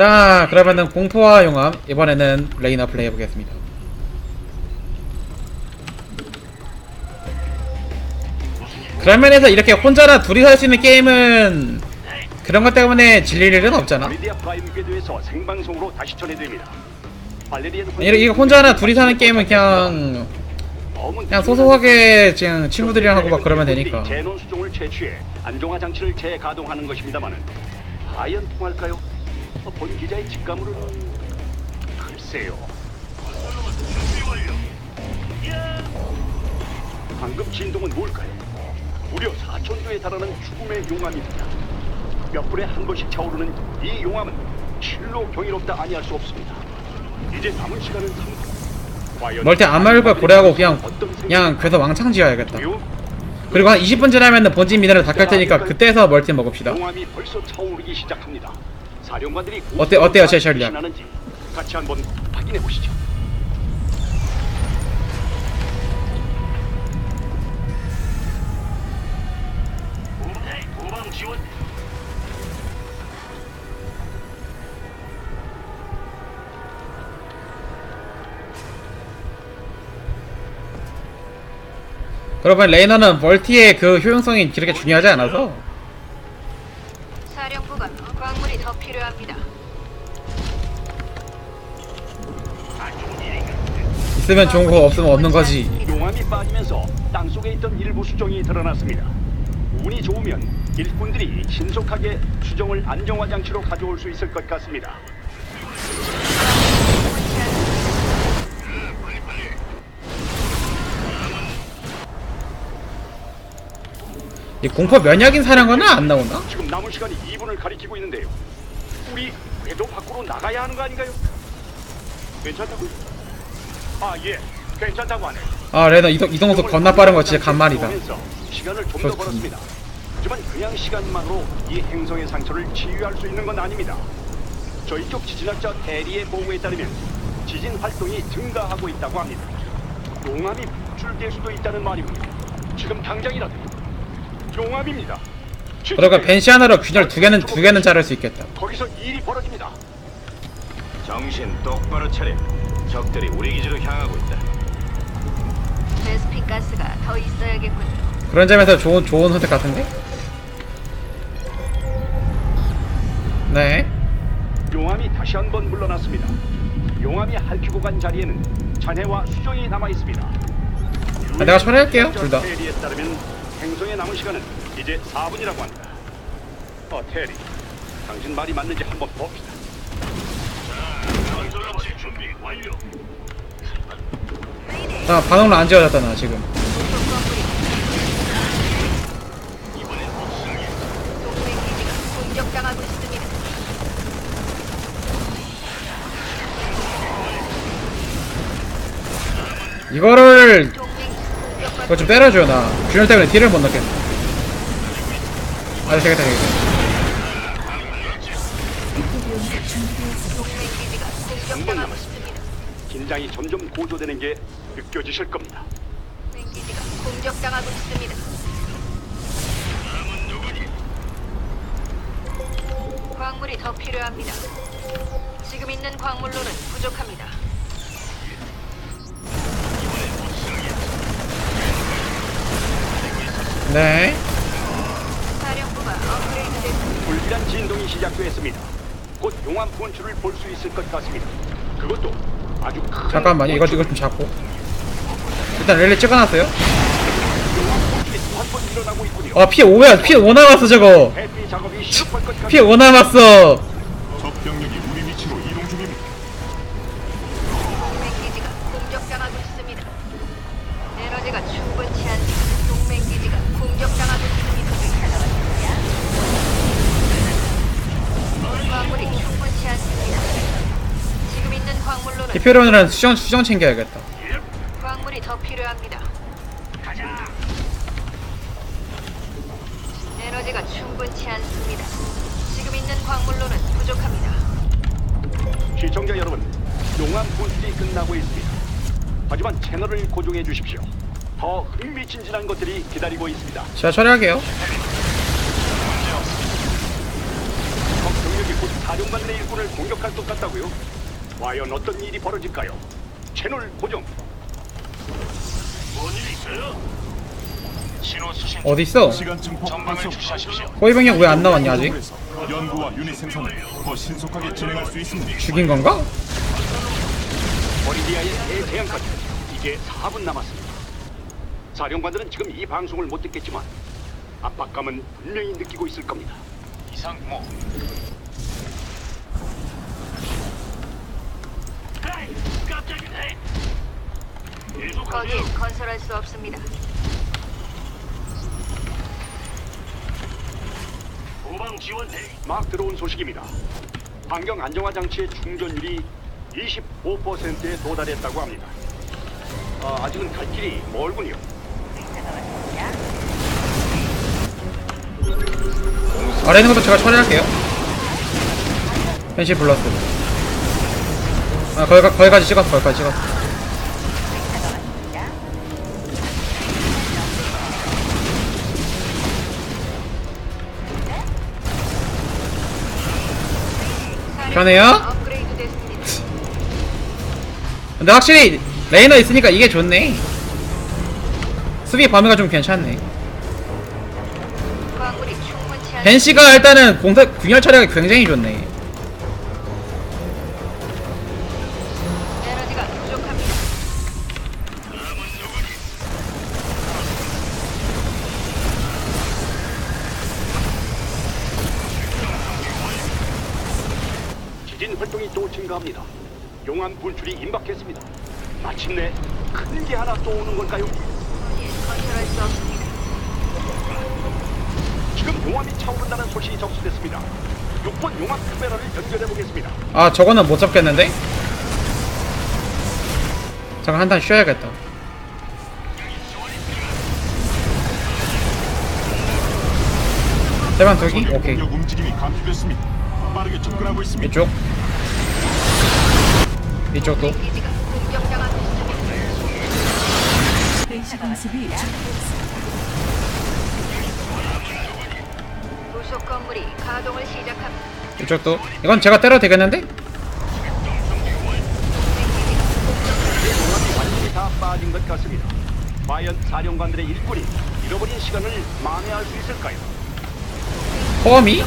자 그러면은 공포와 용암 이번에는 레이나 플레이 해보겠습니다 그런 면에서 이렇게 혼자나 둘이서 할수 있는 게임은 그런 것 때문에 질릴 일은 없잖아 미디어 프라임 궤도에서 생방송으로 다시 전해드립니다. 발레리안 이렇게 이거 혼자나 둘이서 하는 게임은 그냥 그냥 소소하게 그냥 친구들이랑 하고 막 그러면 되니까 제논 수종을 채취해 안정화 장치를 재가동하는 것입니다만은 과연 통할까요? 어, 본 기자의 직감으로는 글쎄요. 방금 진동은 뭘까요? 무려 4천도에 달하는 죽음의 용암입니다. 몇 분에 한 번씩 차오르는 이 용암은 실로 경이롭다 아니할 수 없습니다. 이제 남은 시간은 3분. 과연 멀티 안 말고 고래하고 그냥 그냥 그래서 왕창 지어야겠다 요- 그리고 한 20분 지나면은 본진 미네랄 다 깔 테니까 그때서 멀티 먹읍시다 용암이 벌써 차오르기 시작합니다. 사령관들이 어때- 어때요, 제 전략? 같이 한번 확인해 보시죠. 그러면 레이너는 멀티의 그 효용성이 그렇게 중요하지 않아서 있으면 좋은 거 없으면 없는 거지 용암이 빠지면서 땅 속에 있던 일부 수정이 드러났습니다. 운이 좋으면 일꾼들이 신속하게 수정을 안정화 장치로 가져올 수 있을 것 같습니다. 이 공포 면역인 사령관은 안 나오나? 지금 남은 시간이 2분을 가리키고 있는데요. 우리 궤도 밖으로 나가야 하는 거 아닌가요? 괜찮다고요? 아 예, 괜찮다고 하네. 아 레이너 이동, 이동속 겁나 빠른 거 진짜 간말이다 시간을 좀더 그렇군. 벌었습니다. 하지만 그냥 시간만으로 이 행성의 상처를 치유할 수 있는 건 아닙니다. 저희 쪽 지진학자 대리의 보고에 따르면 지진 활동이 증가하고 있다고 합니다. 용암이 분출될 수도 있다는 말이군요. 지금 당장이라도 용암입니다. 그러니까 벤시 하나로 균열 두 개는 두 개는 자를 수 있겠다 거기서 일이 벌어집니다. 정신 똑바로 차려. 적들이 우리 기지로 향하고 있다. 베스핀 가스가 더 있어야겠군요. 그런 점에서 좋은 좋은 선택 같은데? 네 용암이 다시 한 번 물러났습니다. 용암이 핥히고 간 자리에는 잔해와 수정이 남아 있습니다. 아, 내가 처리할게요, 둘 다. 테리에 따르면 행성에 남은 시간은 이제 4분이라고 합니다. 어, 테리, 당신 말이 맞는지 한번 봅시다. 나 반응로 안 지어졌잖아 지금. 동맹 기지가 공격당하고 있습니다. 이거를 그거 좀 때려줘 나. 균열 때문에 딜을 못 넣겠어. 아 되겠다 되겠다 공격당하고 있습니다. 긴장이 점점 고조되는 게 느껴지실 겁니다. 동맹 기지가 공격당하고 있습니다. 광물이 더 필요합니다. 지금 있는 광물로는 부족합니다. 네 사령부가 업그레이드 됐습니다. 불길한 진동이 시작되었습니다. 곧 용암 분출을 볼 수 있을 것 같습니다. 그것도 아주 큰 잠깐만요 이거 이거 좀 잡고 일단 랠리 찍어놨어요 분출이 한번 일어나고 있군요. 아피 5야 피5 남았어 저거 해피 작업이 시작할 것 같습니다. 피5 남았어 디표로는 수정 수정 챙겨야겠다 광물이 더 필요합니다. 에너지가 충분치 않습니다. 지금 있는 광물로는 부족합니다. 시청자 여러분, 용암 분출이 끝나고 있습니다. 하지만 채널을 고정해 주십시오. 더 흥미진진한 것들이 기다리고 있습니다. 제가 처리할게요 적 병력이 곧 다리 사령관의 일꾼을 공격할 것 같다고요? 과연 어떤 일이 벌어질까요? 채널 고정. 뭔 일 있어요? 신호 수신 어디 있어? 시간 증폭 전방을. 주시하십시오. 호위병력 왜안 나왔냐 아직? 연구와 유닛 생산을 더 신속하게 진행할 수 있습니다. 죽인 건가? 버리디아의 대재앙까지 이제 4분 남았습니다. 사령관들은 지금 이 방송을 못 듣겠지만 압박감은 분명히 느끼고 있을 겁니다. 이상 뭐 깜짝이네. 거기엔 건설할 수 없습니다. 후방 지원 대기. 막 들어온 소식입니다. 환경 안정화 장치의 충전율이 25%에 도달했다고 합니다. 아, 아직은 갈 길이 멀군요. 아래 있는 것도 제가 처리할게요. 현실 플러스. 아 거기가 거기까지 찍었어. 거기까지 찍었어. 편해요? 업그레이드. 근데 확실히 레이너 있으니까 이게 좋네. 수비 범위가 좀 괜찮네. 벤시가 일단은 공사 균열 처리가 굉장히 좋네. 아 저거는 못 잡겠는데? 잠깐 한탄 쉬어야겠다. 대만 두기? 오케이. 공격 움직임이 감지됐습니다. 빠르게 접근하고 있습니다. 이쪽. 이쪽도. 공습이 부속 건물이 가동을 시작합니다. 이쪽도. 이건 제가 때려도 되겠는데? 용암이 완전히 다 빠진 것 같습니다. 과연 사령관들의 일꾼이 잃어버린 시간을 만회할 수 있을까요? 포함이?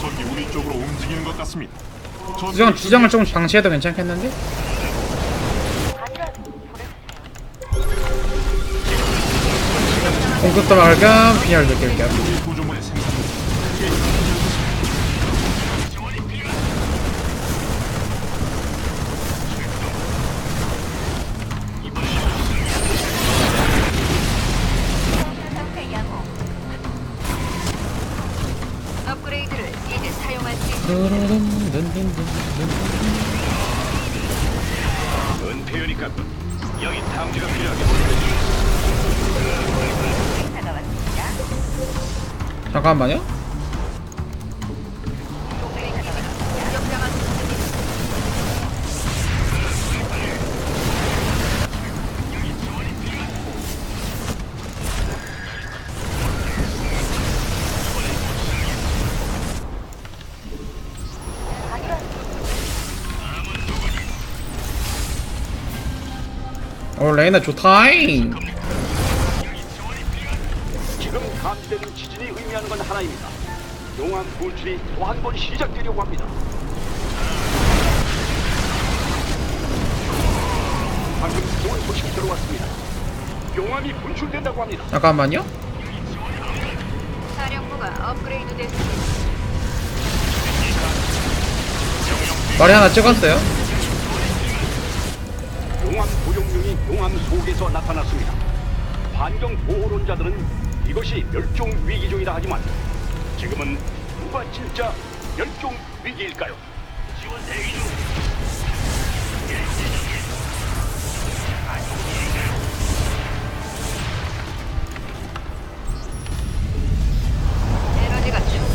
적이 우리 쪽으로 움직이는 것 같습니다. 저 주정, 주정을 조금 장치해도 괜찮겠는데? 공급도 막을 겸 빈혈 느낄 겸. 유닛 구조물의 생산을 크게 연결했습니다. 업그레이드를 이제 사용할 수 있습니다. 은폐율이 깎군. 여기 탐지가 필요하게. 잠깐만요. 어 레이나 좋다잉. 감지되는 지진이 의미하는 건 하나입니다. 용암 분출이 또 한 번 시작되려고 합니다. 방금 좋은 소식이 들어왔습니다. 용암이 분출된다고 합니다. 잠깐만요. 사령부가 업그레이드 됐습니다. 말이 하나 찍었어요. 용암 고용룡이 용암 속에서 나타났습니다. 환경 보호론자들은 이것이 멸종 위기종이라 하지만 지금은 누가 진짜 멸종 위기일까요? 지원 대기 중. 에너지가 지금.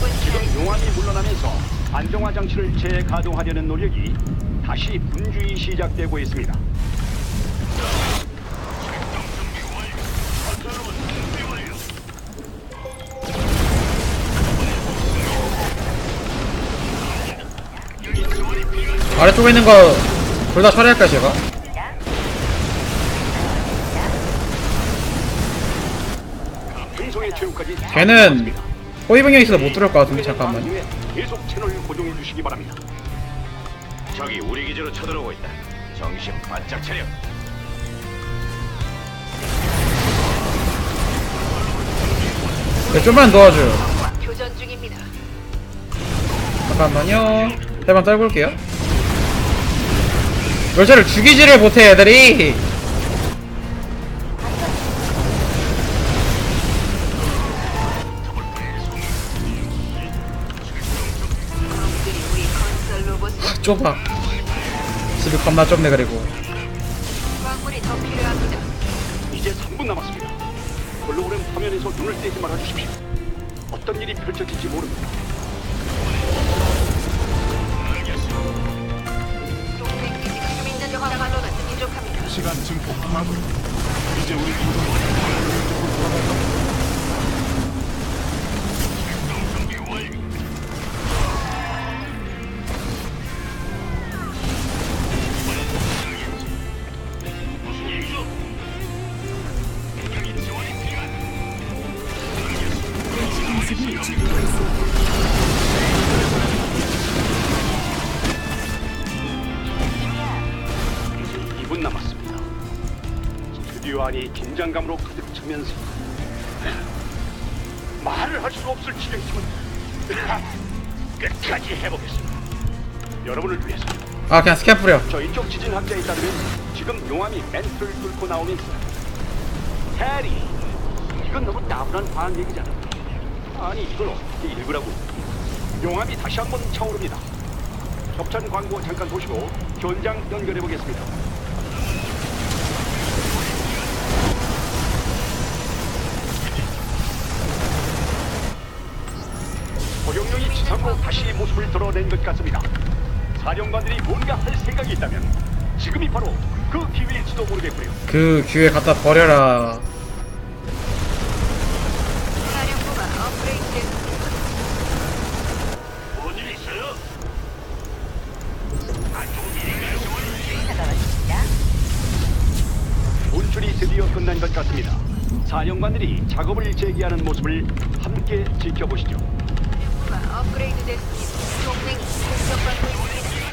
용암이 물러나면서 안정화 장치를 재가동하려는 노력이 다시 분주히 시작되고 있습니다. 아래쪽에 있는 거 둘 다 처리할까요 제가? 걔는 호위병력 있어서 못 들어올 것 같은데 잠깐만 방송에 계속 채널 고정해 주시기 바랍니다. 적이 우리 기지로 쳐들어오고 있다. 정신 바짝 차려. 네, 좀만 도와줘요 교전 중입니다. 잠깐만요 대만 떨고 올게요 열차를 죽이지를 못해 애들이 로봇을 좁아 집이 겁나 좁네 그리고 광물이 더 필요합니다. 이제 3분 남았습니다. 홀로그램 화면에서 눈을 떼지 말아 주십시오. 어떤 일이 펼쳐질지 모릅니다. 시간 증폭 마무리. 이제 우리 구성이 이제 드디어 안이 긴장감으로 가득 차면서 말을 할 수 없을 지경지만 끝까지 해보겠습니다. 여러분을 위해서. 아 그냥 스캔 뿌려 저희 쪽 지진 학자에 따르면 지금 용암이 멘트를 뚫고 나오면서 해리 이건 너무 따분한 과학 얘기잖아. 아니 이걸 어떻게 읽으라고. 용암이 다시 한번 차오릅니다. 협찬 광고 잠깐 보시고 현장 연결해 보겠습니다 지상으로 다시 모습을 드러낸 것 같습니다 사령관들이 뭔가 할 생각이 있다면 지금이 바로 그 기회일지도 모르겠고요. 그 기회 갖다 버려라 사령부가 업그레이드됐습니다. 뭔일 있어요? 분출이 드디어 끝난 것 같습니다. 사령관들이 작업을 재개하는 모습을 함께 지켜보시죠. 사령부가 업그레이드됐습니다. 동맹이 공격받고 있습니다.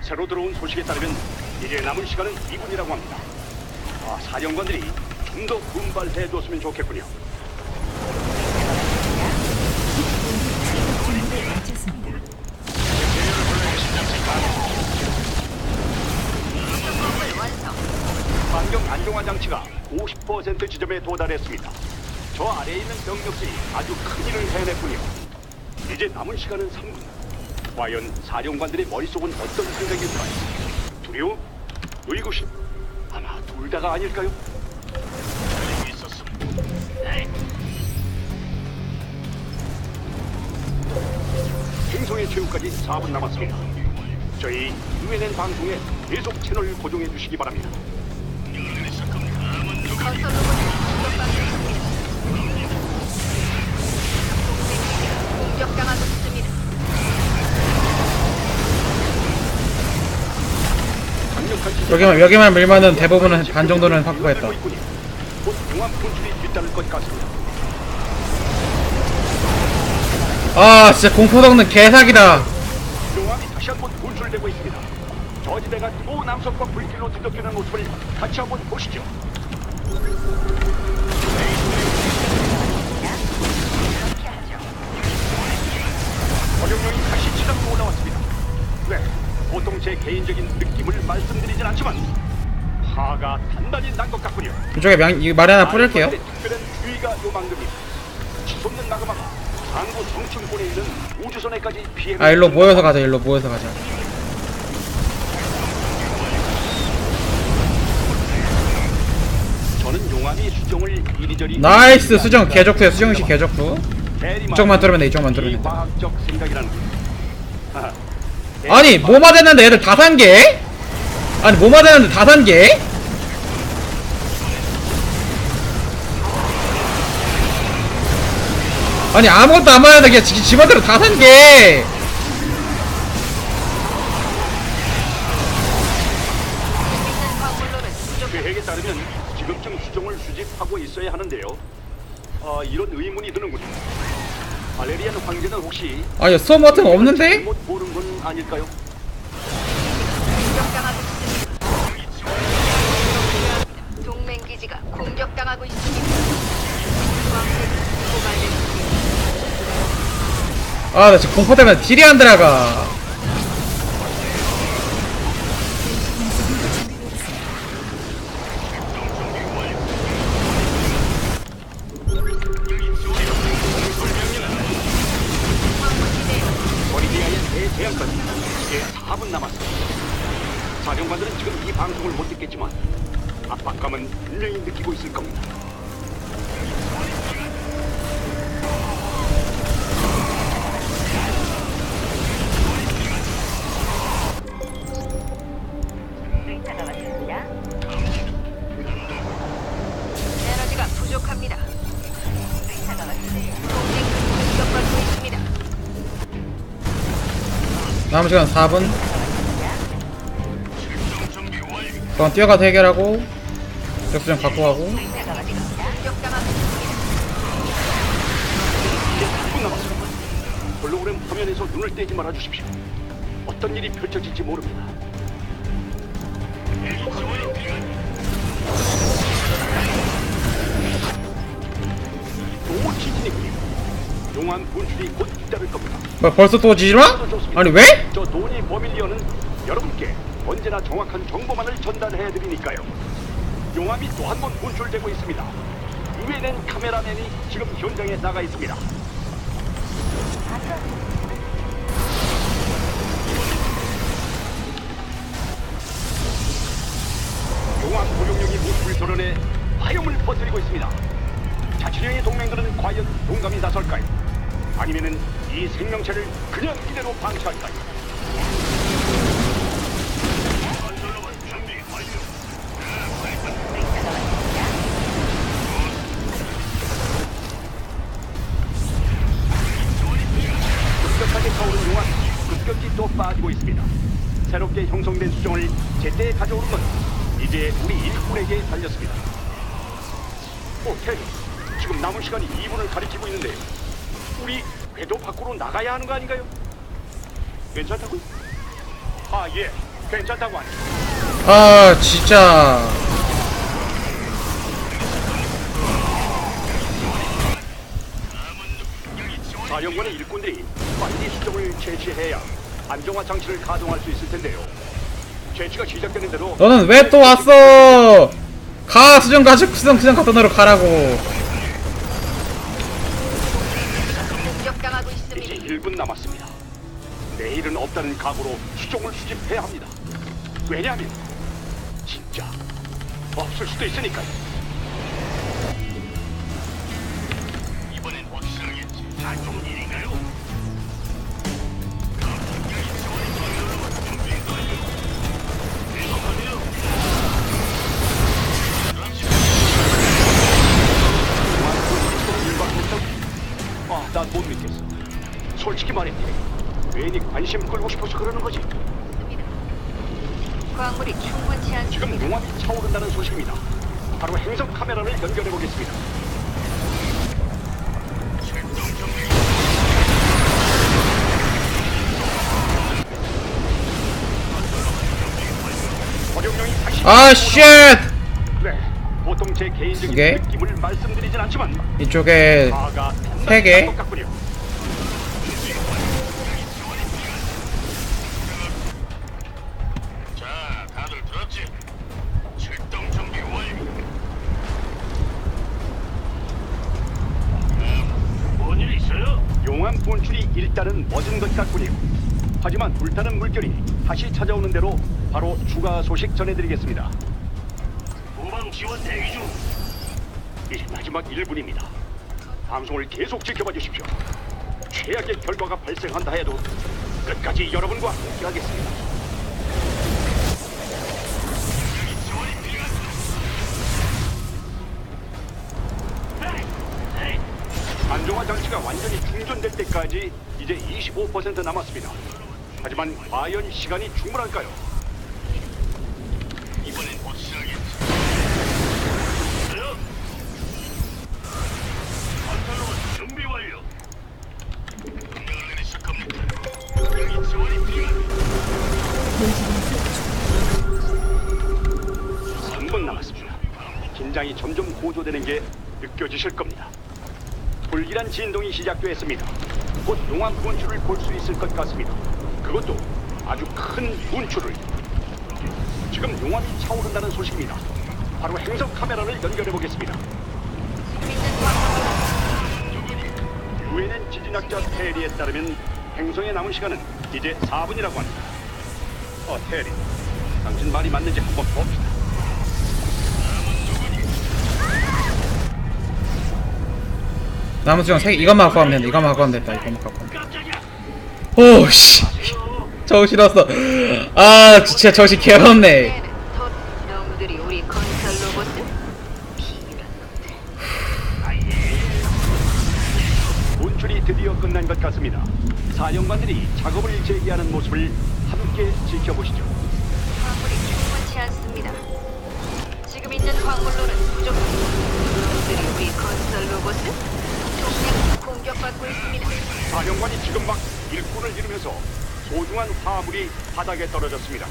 새로 들어온 소식에 따르면 이제 남은 시간은 2분이라고 합니다. 아, 사령관들이 좀 더 분발해 줬으면 좋겠군요. 안정화 장치가 50% 지점에 도달했습니다. 저 아래에 있는 병력들이 아주 큰 일을 해냈군요. 이제 남은 시간은 3분. 과연 사령관들의 머릿속은 어떤 생각일까요? 두려움? 의구심? 아마 둘 다가 아닐까요? 행성의 최후까지 4분 남았습니다. 저희 UNN 방송에 계속 채널 고정해 주시기 바랍니다. 여기만 여기만 밀면은 대부분은 반 정도는 확보했다. 아 진짜 공포 덕는 개사기다 다시. 저지대가 또 남성과 불길로 뒤덮이는 모습을 같이 한번 보시죠. 어룡령이 다시 지상으로 올라왔습니다. 네, 보통 제 개인적인 느낌을 말씀드리진 않지만 화가 단단히 난 것 같군요. 이쪽에 명, 이 말에 하나 뿌릴게요 특별한 주의가 요망됩니다. 치솟는 마그마가 항구 성층권에 있는 우주선에까지 피해. 아 일로 모여서 가자 일로 모여서 가자 이리저리 나이스 수정 개적투야 수정식 대리만 이쪽만 뚫으면 돼, 이쪽만 뚫으면 돼. 과학적 생각이라는 거. 아니 뭐 맞았는데 애들 다 산게? 아니 뭐 맞았는데 다단계? 아니 아무것도 안 맞았는데 그냥 지, 집어대로 다단계 하고 있어야 하는데요. 아, 이런 의문이 드는군요. 발레리안 황제는 혹시 아니 수업 같은 거 없는데? 잘못 보는 건 아닐까요? 공격당하고 있습니다. 동맹 기지가 공격당하고 있습니다. 광물이 고갈됐습니다. 아나 지금 공포 때문에 딜이 안 들어가 남은 시간 4분 그럼 뛰어가서 해결하고 적수좀 갖고 가고 공격당하고 있습니다. 10분 남았습니다. 홀로그램 화면에서 눈을 떼지 말아 주십시오. 어떤 일이 펼쳐질지 모릅니다. 또 지진이군요. 용암 분출이 곧 잇따를 겁니다. 뭐 벌써 또 지지마? 아니 왜? 저 도니 버밀리언은 여러분께 언제나 정확한 정보만을 전달해 드리니까요. 용암이 또 한 번 분출되고 있습니다. 유엔엔 카메라맨이 지금 현장에 나가 있습니다. 용암 고용력이 모습을 드러내 화염을 퍼뜨리고 있습니다. 자치령의 동맹들은 과연 용감히 나설까요? 아니면은 이 생명체를 그냥 이대로 방치할까요? 빠지고 있습니다. 새롭게 형성된 수정을 제때 가져오는 건 이제 우리 일꾼에게 달렸습니다. 오, 테리. 지금 남은 시간이 2분을 가리키고 있는데 우리 궤도 밖으로 나가야 하는 거 아닌가요? 괜찮다고요? 아, 예. 괜찮다고 하니. 아 진짜 사령관의 일꾼들이 빨리 수정을 제시해야 안정화 장치를 가동할 수 있을 텐데요. 제시가 시작되는 대로 너는 왜 또 왔어 가 수정 가지고 수정 수정 갖다 놓으러 가라고 1분 남았습니다. 내일은 없다는 각오로 수종을 수집해야 합니다. 왜냐하면 진짜 없을 수도 있으니까요. 말해, 괜히 관심 끌고 싶어서 그러는 거지. 광물이 충분치 지금 않습니다. 용암이 차오른다는 소식입니다. 바로 행성 카메라를 연결해 보겠습니다. 아 쉣! 네, 보통 제 개인적인 개? 느낌을 말씀드리진 않지만 이쪽에 다가 세 개. 용암 분출이 일단은 멎은 것 같군요. 하지만 불타는 물결이 다시 찾아오는 대로 바로 추가 소식 전해드리겠습니다. 후방 지원 대기 중. 이제 마지막 1분입니다. 방송을 계속 지켜봐 주십시오. 최악의 결과가 발생한다 해도 끝까지 여러분과 함께하겠습니다. 때까지 이제 25% 남았습니다. 하지만 과연 시간이 충분할까요? 이번엔 확실하겠지. 건설로봇 준비 완료. 명령을 내리실 겁니까? 여기 지원이 필요합니다. 3분 남았습니다. 긴장이 점점 고조되는 게 느껴지실 겁니다. 불길한 진동이 시작됐습니다. 곧 용암 분출을 볼 수 있을 것 같습니다. 그것도 아주 큰 분출을. 지금 용암이 차오른다는 소식입니다. 바로 행성 카메라를 연결해 보겠습니다. 유엔엔 지진학자 테리에 따르면 행성에 남은 시간은 이제 4분이라고 합니다. 어, 테리. 당신 말이 맞는지 한번 봅시다. 나무 수정 세 개, 이것만 갖고 가면 된다. 이것만 갖고 가면 된다. 이것만 갖고 가면 된다. 오씨. 정신 없어. 아, 진짜 정신 개없네. 떨어졌습니다.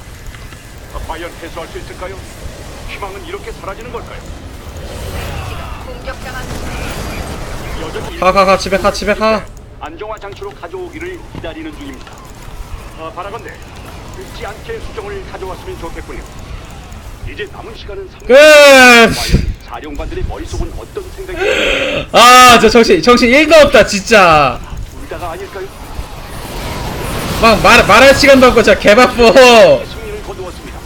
어, 과연 회수할 수 있을까요? 희망은 이렇게 사라지는 걸까요? 여전히 가, 가, 가, 집에 가, 집에 가. 안정화 장치로 가져오기를 기다리는 중입니다. 어, 바라건대 늦지 않게 수정을 가져왔으면 좋겠군요. 이제 남은 시간은 3분. 끝! 과연 사령관들의 머릿속은 어떤 생각이 아, 저 정신, 정신 1도 없다, 진짜. 둘 다가 아닐까요? 막 말, 말할 시간도 없고, 진짜 개바빠. 승리를 거두었습니다.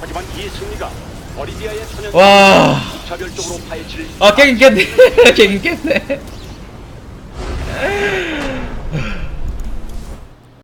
하지만 이 승리가 어리비아의 천연 와. 무차별적으로 파헤칠 아, 깨긴 깼네. 깨긴 깼네.